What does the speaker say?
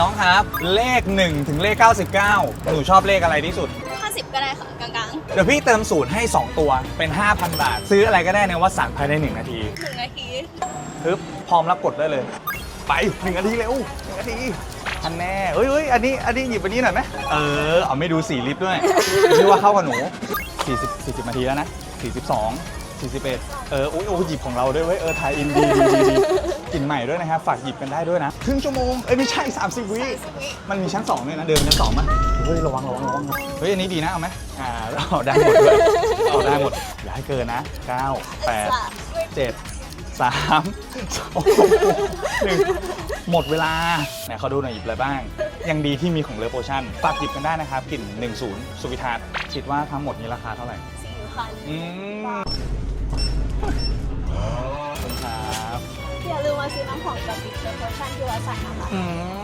น้องครับ เลข 1 ถึงเลข 99 หนูชอบเลขอะไรที่สุด 50 ก็ได้ค่ะกลางเดี๋ยวพี่เติมสูตรให้ 2 ตัวเป็น 5,000 บาท ซื้ออะไรก็ได้ในวัดสันภายใน 1 นาทีๆหนึ่งนาทีปึ๊บพร้อมแล้วกดได้เลย ไปหนึ่งนาทีเร็วหนึ่งนาทีอันแน่เอ้ยเอ้ยอันนี้อันนี้หยิบอันนี้หน่อยไหมเออเอาไม่ดูสีลิฟต์ด้วยชื่อว่าเข้ากับหนู 40 40นาทีแล้วนะ 42 41 เออโอ้ยโอ้ยหยิบของเราด้วยเว้ยเออถ่ายอินดีดีดีดี กลิ่นใหม่ด้วยนะครับ ฝากหยิบกันได้ด้วยนะครึ่งชั่วโมง เอ้ยไม่ใช่ 30 วิ มันมีชั้น2ด้วยนะเดินชั้น2มั้ยเฮ้ยระวังระวังระวังนะเฮ้ยอันนี้ดีนะเอาไหมอ่าเอาได้หมดด้วยเอาได้หมด อย่าให้เกินนะ 9 8เจ็ดสามสองหนึ่งหมดเวลาไหนเขาดูหน่อยหยิบอะไรบ้าง ยังดีที่มีของเลอโพชั่นฝากหยิบกันได้นะครับกลิ่น 10 สุวิทาสคิดว่าทั้งหมดนี้ราคาเท่าไหร่สี่พันอืม ซื้อน้ำหอมกับบิ๊กเซอร์ชั่นที่วัดสันนะคะ อืม